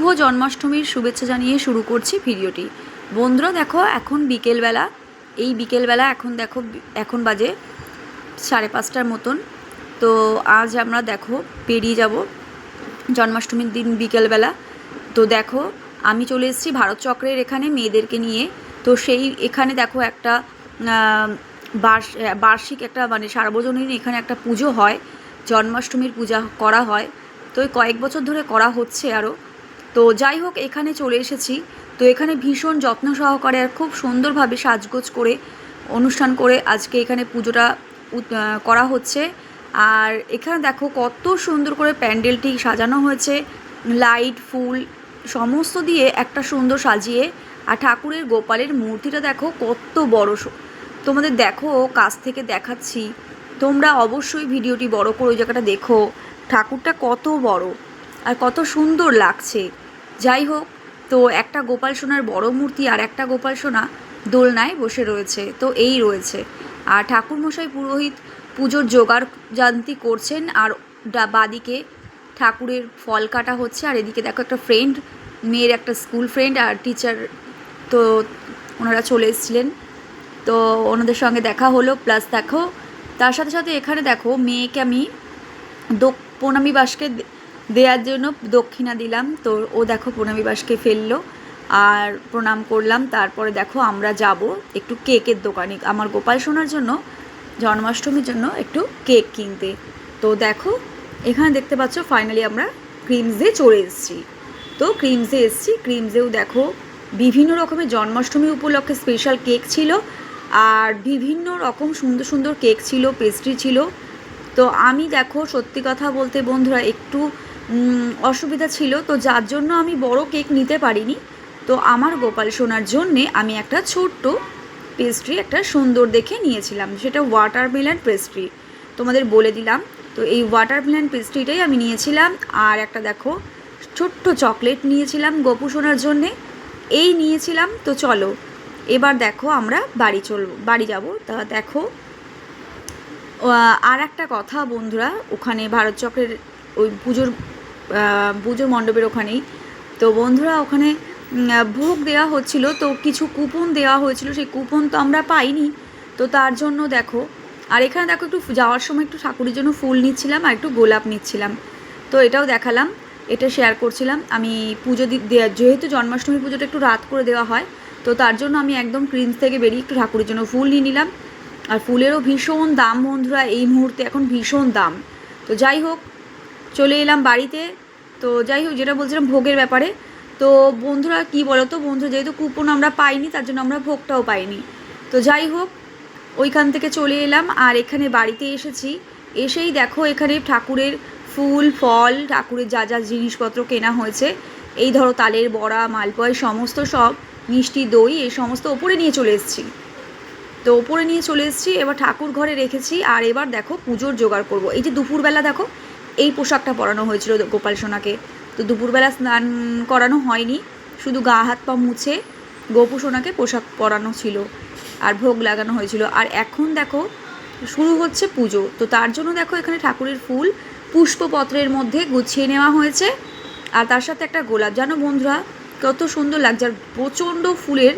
শুভ জন্মাষ্টমীর শুভেচ্ছা জানিয়ে শুরু করছি ভিডিওটি। বন্ধুরা দেখো, এখন বিকেলবেলা। এই বিকেলবেলা এখন দেখো, এখন বাজে সাড়ে পাঁচটার মতন। তো আজ আমরা দেখো, পেরিয়ে যাব জন্মাষ্টমীর দিন বিকেলবেলা। তো দেখো, আমি চলে এসেছি ভারত চক্রের এখানে মেয়েদেরকে নিয়ে। তো সেই এখানে দেখো একটা বার্ষিক একটা মানে সার্বজনীন এখানে একটা পুজো হয়। জন্মাষ্টমীর পূজা করা হয়। তো কয়েক বছর ধরে করা হচ্ছে আরও তো যাই হোক, এখানে চলে এসেছি। তো এখানে ভীষণ যত্ন সহকারে আর খুব সুন্দরভাবে সাজগোজ করে, অনুষ্ঠান করে আজকে এখানে পুজোটা করা হচ্ছে। আর এখানে দেখো কত সুন্দর করে প্যান্ডেলটি সাজানো হয়েছে। লাইট, ফুল, সমস্ত দিয়ে একটা সুন্দর সাজিয়ে। আর ঠাকুরের গোপালের মূর্তিটা দেখো কত বড় তোমাদের দেখো, কাছ থেকে দেখাচ্ছি। তোমরা অবশ্যই ভিডিওটি বড় করে ওই জায়গাটা দেখো। ঠাকুরটা কত বড়। আর কত সুন্দর লাগছে। যাই হোক, তো একটা গোপাল সোনার বড় মূর্তি আর একটা গোপাল সোনা দোলনায় বসে রয়েছে, তো এই রয়েছে। আর ঠাকুরমশাই পুরোহিত পুজোর জোগাড় জান্তি করছেন আর বাদিকে ঠাকুরের ফল কাটা হচ্ছে আর এদিকে দেখো একটা ফ্রেন্ড মেয়ের একটা স্কুল ফ্রেন্ড আর টিচার তো ওনারা চলে এসেছিলেন। তো ওনাদের সঙ্গে দেখা হলো প্লাস দেখো, তার সাথে সাথে এখানে দেখো মেয়েকে আমি দোক, প্রণামী বাসকে দে- দেওয়ার জন্য দক্ষিণা দিলাম। তো ও দেখো প্রণামী বাসকে ফেলল। আর প্রণাম করলাম। তারপরে দেখো আমরা যাব একটু কেকের দোকানে। আমার গোপাল সোনার জন্য, জন্মাষ্টমীর জন্য একটু কেক কিনতে। তো দেখো, এখানে দেখতে পাচ্ছ ফাইনালি আমরা ক্রিমসে চলে এসেছি। তো ক্রিমসে এসেছি। ক্রিমসেও দেখো বিভিন্ন রকমের জন্মাষ্টমী উপলক্ষে স্পেশাল কেক ছিল। আর বিভিন্ন রকম সুন্দর সুন্দর কেক ছিল পেস্ট্রি ছিল। তো আমি দেখো সত্যি কথা বলতে বন্ধুরা, একটু অসুবিধা ছিল, তো যার জন্য আমি বড় কেক নিতে পারিনি। তো আমার গোপাল সোনার জন্যে আমি একটা ছোট্ট পেস্ট্রি একটা সুন্দর দেখে নিয়েছিলাম, সেটা ওয়াটারমেলন পেস্ট্রি তোমাদের বলে দিলাম, তো এই ওয়াটারমেলন পেস্ট্রিটাই আমি নিয়েছিলাম, আর একটা দেখো, ছোট্ট চকলেট নিয়েছিলাম গোপু সোনার জন্যে। এই নিয়েছিলাম, তো চলো, এবার দেখো আমরা বাড়ি চলবো বাড়ি যাব। তা দেখো আর একটা কথা বন্ধুরা, ওখানে ভারত চক্রের ওই পুজোর পুজোর মণ্ডপের ওখানেই। তো বন্ধুরা, ওখানে ভোগ দেওয়া হচ্ছিল, তো কিছু কুপন দেওয়া হয়েছিল, সেই কুপন তো আমরা পাইনি। তো তার জন্য দেখো, আর এখানে দেখো একটু যাওয়ার সময় একটু ঠাকুরের জন্য ফুল নিচ্ছিলাম আর একটু গোলাপ নিচ্ছিলাম। তো এটাও দেখালাম, এটা শেয়ার করছিলাম। আমি পুজো যেহেতু জন্মাষ্টমী পুজোটা একটু রাত করে দেওয়া হয়, তো তার জন্য আমি একদম ক্রিন্স থেকে বেরিয়ে একটু ঠাকুরের জন্য ফুল নিয়ে নিলাম। আর ফুলেরও ভীষণ দাম বন্ধুরা, এই মুহূর্তে এখন ভীষণ দাম। তো যাই হোক, চলে এলাম বাড়িতে। তো যাই হোক, যেটা বলছিলাম ভোগের ব্যাপারে। তো বন্ধুরা, কি বলো তো বন্ধুরা যেহেতু কুপন আমরা পাইনি, তার জন্য আমরা ভোগটাও পাইনি। তো যাই হোক, ওইখান থেকে চলে এলাম, আর এখানে বাড়িতে এসেছি। এসেই দেখো এখানে ঠাকুরের ফুল, ফল, ঠাকুরের যা যা জিনিসপত্র কেনা হয়েছে। এই ধরো তালের বড়া, মালপোয়া সমস্ত সব, মিষ্টি, দই, এই সমস্ত ওপরে নিয়ে চলে এসেছি। তো ওপরে নিয়ে চলে এসেছি, এবার ঠাকুর ঘরে রেখেছি, আর এবার দেখো পুজোর জোগাড় করব। এই যে দুপুরবেলা দেখো এই পোশাকটা পরানো হয়েছিল গোপাল সোনাকে। তো দুপুরবেলা স্নান করানো হয়নি, শুধু গা হাত পা মুছে গোপু সোনাকে পোশাক পরানো ছিল আর ভোগ লাগানো হয়েছিল। আর এখন দেখো, শুরু হচ্ছে পুজো। তো তার জন্য দেখো এখানে ঠাকুরের ফুল পুষ্পপত্রের মধ্যে গুছিয়ে নেওয়া হয়েছে। আর তার সাথে একটা গোলাপ। জানো বন্ধুরা, কত সুন্দর লাগছে। আর প্রচণ্ড ফুলের,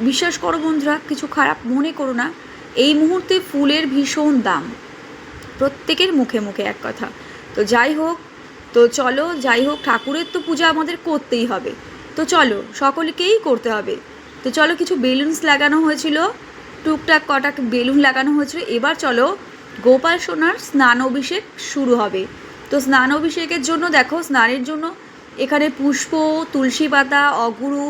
বিশ্বাস করো বন্ধুরা, কিছু খারাপ মনে করো না, এই মুহূর্তে ফুলের ভীষণ দাম। প্রত্যেকের মুখে মুখে এক কথা। তো যাই হোক, তো চলো, যাই হোক, ঠাকুরের তো পূজা আমাদের করতেই হবে। তো চলো, সকলকেই করতে হবে। তো চলো, কিছু বেলুনস লাগানো হয়েছিল। টুকটাক কটা বেলুন লাগানো হয়েছিল। এবার চলো, গোপাল সোনার স্নান অভিষেক শুরু হবে। তো স্নান অভিষেকের জন্য দেখো, স্নানের জন্য এখানে পুষ্প, তুলসী পাতা অগুরু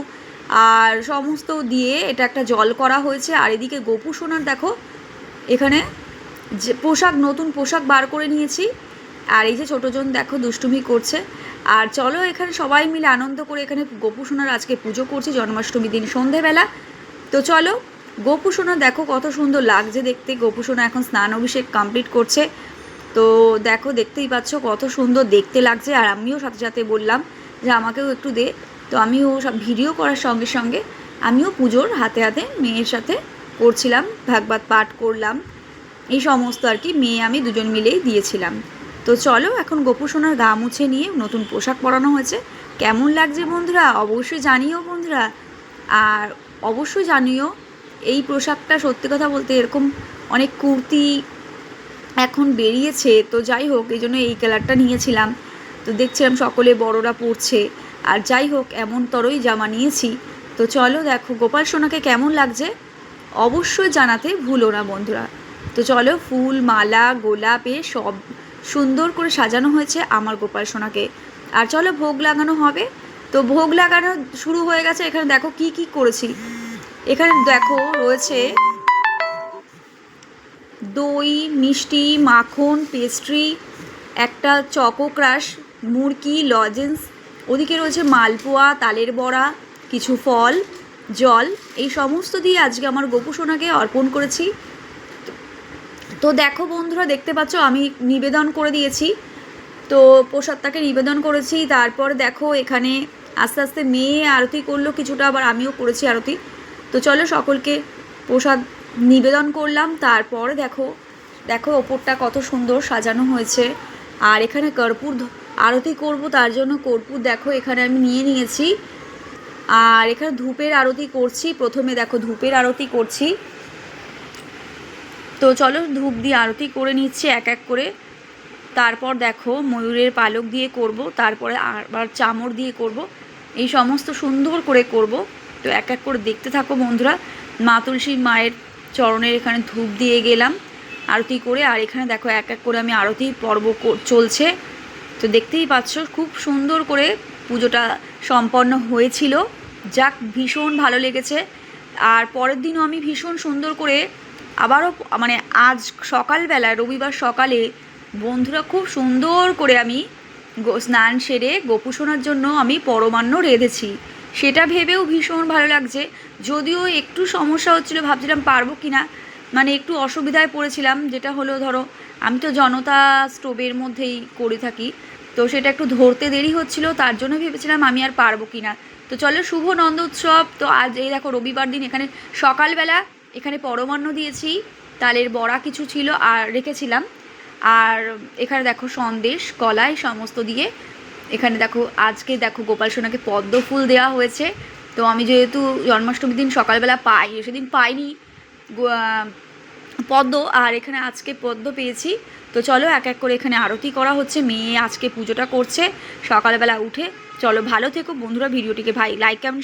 আর সমস্ত দিয়ে এটা একটা জল করা হয়েছে। আর এদিকে গোপু সোনার দেখো, এখানে যে পোশাক, নতুন পোশাক বার করে নিয়েছি। আর এই যে ছোটোজন দেখো দুষ্টুমি করছে। আর চলো এখানে সবাই মিলে আনন্দ করে এখানে গোপু সোনার আজকে পুজো করছে জন্মাষ্টমী দিন সন্ধেবেলা। তো চলো, গোপু সোনা দেখো কত সুন্দর লাগছে দেখতে। গোপু সোনা এখন স্নান অভিষেক কমপ্লিট করছে। তো দেখো, দেখতেই পাচ্ছ কত সুন্দর দেখতে লাগছে। আর আমিও সাথে সাথে বললাম যে আমাকেও একটু দে। তো আমিও সব ভিডিও করার সঙ্গে সঙ্গে আমিও পুজোর হাতে হাতে মেয়ের সাথে করছিলাম, ভাগবত পাঠ করলাম। এই সমস্ত আর কি মেয়ে আমি দুজন মিলেই দিয়েছিলাম। তো চলো এখন গোপু সোনার গা মুছে নিয়ে নতুন পোশাক পরানো হয়েছে। কেমন লাগছে বন্ধুরা? অবশ্যই জানিও বন্ধুরা। আর অবশ্যই জানিও, এই পোশাকটা সত্যি কথা বলতে এরকম অনেক কুর্তি এখন বেরিয়েছে। তো যাই হোক, এই জন্য এই কালারটা নিয়েছিলাম। তো দেখছিলাম সকলে বড়রা পরছে। আর যাই হোক, এমন তরই জামা নিয়েছি। তো চলো দেখো, গোপাল সোনাকে কেমন লাগছে? অবশ্যই জানাতে ভুলো না বন্ধুরা। তো চলো, ফুল, মালা, গোলাপে সব সুন্দর করে সাজানো হয়েছে আমার গোপাল সোনাকে। আর চলো ভোগ লাগানো হবে। তো ভোগ লাগানো শুরু হয়ে গেছে। এখানে দেখো কি কি করেছি। এখানে দেখো রয়েছে দই, মিষ্টি, মাখন, পেস্ট্রি, একটা চকো ক্রাশ, মুরকি, লজেন্স, ওদিকে রয়েছে মালপোয়া, তালের বড়া, কিছু ফল, জল, এই সমস্ত দিয়ে আজকে আমার গোপু সোনাকে অর্পণ করেছি। তো দেখো বন্ধুরা, দেখতে পাচ্ছ, আমি নিবেদন করে দিয়েছি। তো প্রসাদটাকে নিবেদন করেছি, তারপর দেখো এখানে আস্তে আস্তে মেয়ে আরতি করল, কিছুটা আবার আমিও করেছি আরতি। তো চলো সকলকে প্রসাদ নিবেদন করলাম, তারপর দেখো দেখো ওপরটা কত সুন্দর সাজানো হয়েছে। আর এখানে কর্পূর আরতি করব, তার জন্য কর্পূর দেখো এখানে আমি নিয়ে নিয়েছি। আর এখানে ধূপের আরতি করছি, প্রথমে দেখো ধূপের আরতি করছি। তো চলো ধূপ দিয়ে আরতি করে নিচ্ছি, এক এক করে। তারপর দেখো ময়ূরের পালক দিয়ে করব, তারপরে আবার চামড় দিয়ে করব। এই সমস্ত সুন্দর করে করব। তো এক এক করে দেখতে থাকো বন্ধুরা। মা মায়ের চরণের এখানে ধূপ দিয়ে গেলাম আরতি করে। আর এখানে দেখো এক এক করে আমি আরতি পর্ব চলছে। তো দেখতেই পাচ্ছ খুব সুন্দর করে পুজোটা সম্পন্ন হয়েছিল। যাক ভীষণ ভালো লেগেছে। আর পরের দিনও আমি ভীষণ সুন্দর করে আবারও মানে আজ সকালবেলা, রবিবার সকালে বন্ধুরা খুব সুন্দর করে আমি স্নান সেরে গোপুসোনার জন্য আমি পরমান্ন রেঁধেছি। সেটা ভেবেও ভীষণ ভালো লাগছে। যদিও একটু সমস্যা হচ্ছিল, ভাবছিলাম পারব কি না মানে একটু অসুবিধায় পড়েছিলাম, যেটা হলো ধরো, আমি তো জনতা স্টোভের মধ্যেই করে থাকি। তো সেটা একটু ধরতে দেরি হচ্ছিল, তার জন্য ভেবেছিলাম আমি আর পারব কি না তো চলো, শুভ নন্দ উৎসব। তো আজ এই দেখো, রবিবার দিন এখানে সকালবেলা এখানে পরমান্ন দিয়েছি, তালের বড়া কিছু ছিল আর রেখেছিলাম। আর এখানে দেখো সন্দেশ, কলাই সমস্ত দিয়ে। এখানে দেখো, আজকে দেখো গোপাল সোনাকে পদ্ম ফুল দেওয়া হয়েছে। তো আমি যেহেতু জন্মাষ্টমীর দিন সকালবেলা পাই, সেদিন পাইনি পদ্ম। আর এখানে আজকে পদ্ম পেয়েছি। তো চলো এক এক করে এখানে আরতি করা হচ্ছে, মেয়ে আজকে পুজোটা করছে সকালবেলা উঠে। চলো ভালো থেকো বন্ধুরা, ভিডিওটিকে ভাই লাইক কেমন